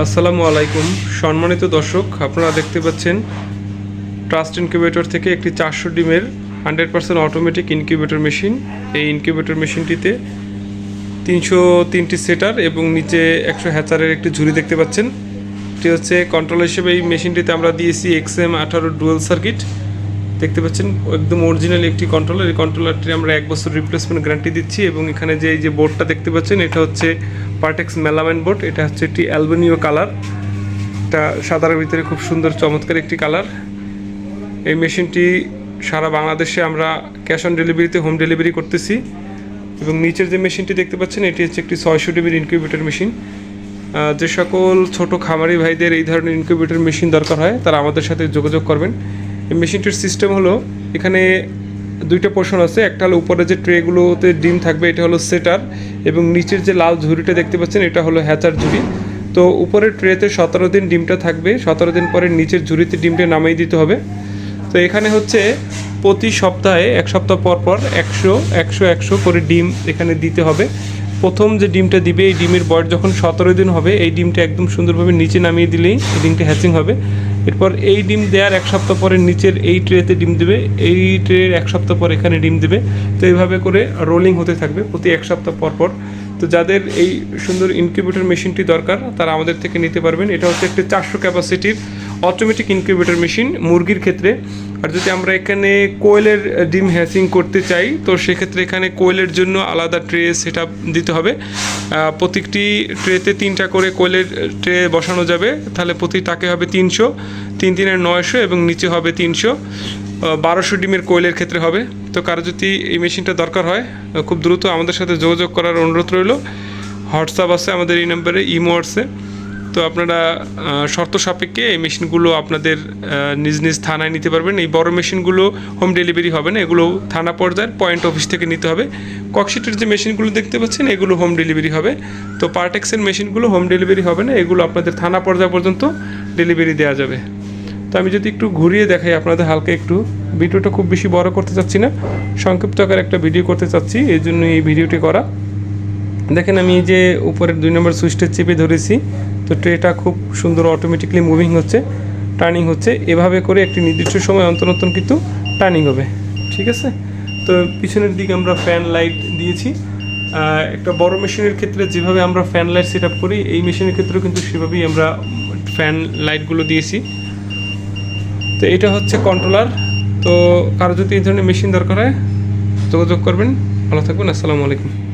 আসসালামু আলাইকুম। সম্মানিত দর্শক, আপনারা দেখতে পাচ্ছেন ট্রাস্ট ইনকিউবেটর থেকে একটি চারশো ডিমের hundred percent automatic incubator machine এই ইনকিউবেটর মেশিনটিতে তিনশো তিনটি সেটার এবং নিচে একশো হ্যাচারের একটি ঝুড়ি দেখতে পাচ্ছেন। এটি হচ্ছে কন্ট্রোল হিসেবে এই মেশিনটিতে আমরা দিয়েছি এক্স এম আঠারো ডুয়েল সার্কিট দেখতে পাচ্ছেন, একদম অরিজিনাল একটি কন্ট্রোলার এই কন্ট্রোলারটি আমরা এক বছর রিপ্লেসমেন্ট গ্যারান্টি দিচ্ছি এবং এখানে যে, এই যে বোর্ডটা দেখতে পাচ্ছেন, এটা হচ্ছে পার্টেক্স মেলামাইন বোর্ড এটা হচ্ছে একটি অ্যালবেনিও কালার এটা সাদার ভিতরে খুব সুন্দর, চমৎকার একটি কালার এই মেশিনটি সারা বাংলাদেশে আমরা ক্যাশ অন ডেলিভারিতে হোম ডেলিভারি করতেছি। এবং নিচের যে মেশিনটি দেখতে পাচ্ছেন, এটি হচ্ছে একটি ছয়শো ডিবির ইনকিউবেটর মেশিন যে সকল ছোট খামারি ভাইদের এই ধরনের ইনকিউবেটর মেশিন দরকার হয়, তারা আমাদের সাথে যোগাযোগ করবেন। এই মেশিনটির সিস্টেম হলো এখানে দুইটা পোর্শন আছে। একটা হলো উপরে যে ট্রেগুলোতে ডিম থাকবে, এটা হলো সেটার এবং নিচের যে লাল ঝুড়িটা দেখতে পাচ্ছেন, এটা হলো হ্যাচার ঝুড়ি। তো উপরের ট্রেতে সতেরো দিন ডিমটা থাকবে, সতেরো দিন পরে নিচের ঝুড়িতে ডিমটা নামিয়ে দিতে হবে। তো এখানে হচ্ছে প্রতি সপ্তাহে, এক সপ্তাহ পর পর একশো একশো একশো করে ডিম এখানে দিতে হবে। প্রথম যে ডিমটা দিবে, এই ডিমের বয়স যখন সতেরো দিন হবে, এই ডিমটা একদম সুন্দরভাবে নিচে নামিয়ে দিলেই এই ডিমটা হ্যাচিং হবে। এরপর এই ডিম দেওয়ার এক সপ্তাহ পরে নিচের এই ট্রেতে ডিম দেবে, এই ট্রের এক সপ্তাহ পর এখানে ডিম দেবে। তো এইভাবে করে রোলিং হতে থাকবে প্রতি এক সপ্তাহ পর পর। তো যাদের এই সুন্দর ইনকিউবেটর মেশিনটি দরকার, তারা আমাদের থেকে নিতে পারবেন। এটা হচ্ছে একটি চারশো ক্যাপাসিটির অটোমেটিক ইনকিউবেটর মেশিন মুরগির ক্ষেত্রে। আর যদি আমরা এখানে কোয়েলের ডিম হ্যাচিং করতে চাই, তো সেক্ষেত্রে এখানে কোয়েলের জন্য আলাদা ট্রে সেট দিতে হবে। প্রত্যেকটি ট্রেতে তিনটা করে কোয়েলের ট্রে বসানো যাবে। তাহলে প্রতি তাকে হবে তিনশো, তিন তিনের নয়শো এবং নিচে হবে তিনশো। বারোশো ডিমের কোয়েলের ক্ষেত্রে হবে। তো কারও যদি এই মেশিনটা দরকার হয় খুব দ্রুত আমাদের সাথে যোগাযোগ করার অনুরোধ রইল। হোয়াটসঅ্যাপ আছে আমাদের এই নম্বরে ইমো আছে। তো আপনারা শর্ত সাপেক্ষে এই মেশিনগুলো আপনাদের নিজ নিজ থানায় নিতে পারবেন। এই বড় মেশিনগুলো হোম ডেলিভারি হবে না, এগুলো থানা পর্যায়ের পয়েন্ট অফিস থেকে নিতে হবে। ককশিটের যে মেশিনগুলো দেখতে পাচ্ছেন, এগুলো হোম ডেলিভারি হবে। তো পার্টেক্সের মেশিনগুলো হোম ডেলিভারি হবে না, এগুলো আপনাদের থানা পর্যায় পর্যন্ত ডেলিভারি দেওয়া যাবে। তো আমি যদি একটু ঘুরিয়ে দেখাই আপনাদের হালকা একটু। ভিডিওটা খুব বেশি বড় করতে চাচ্ছি না, সংক্ষিপ্ত আকারে একটা ভিডিও করতে চাচ্ছি, এই জন্য এই ভিডিওটি করা। দেখেন আমি যে উপরের দুই নম্বর সুইচটা চেপে ধরেছি তো ট্রেটা খুব সুন্দর অটোমেটিকলি মুভিং হচ্ছে টার্নিং হচ্ছে। এভাবে করে একটি নির্দিষ্ট সময় অন্তর অন্তর কিন্তু টার্নিং হবে, ঠিক আছে? তো পিছনের দিকে আমরা ফ্যান লাইট দিয়েছি। একটা বড় মেশিনের ক্ষেত্রে যেভাবে আমরা ফ্যান লাইট সেট আপ করি, এই মেশিনের ক্ষেত্রেও কিন্তু সেভাবেই আমরা ফ্যান লাইটগুলো দিয়েছি। তো এটা হচ্ছে কন্ট্রোলার তো কারও যদি এই ধরনের মেশিন দরকার হয়, যোগাযোগ করবেন। ভালো থাকবেন। আসসালামু আলাইকুম।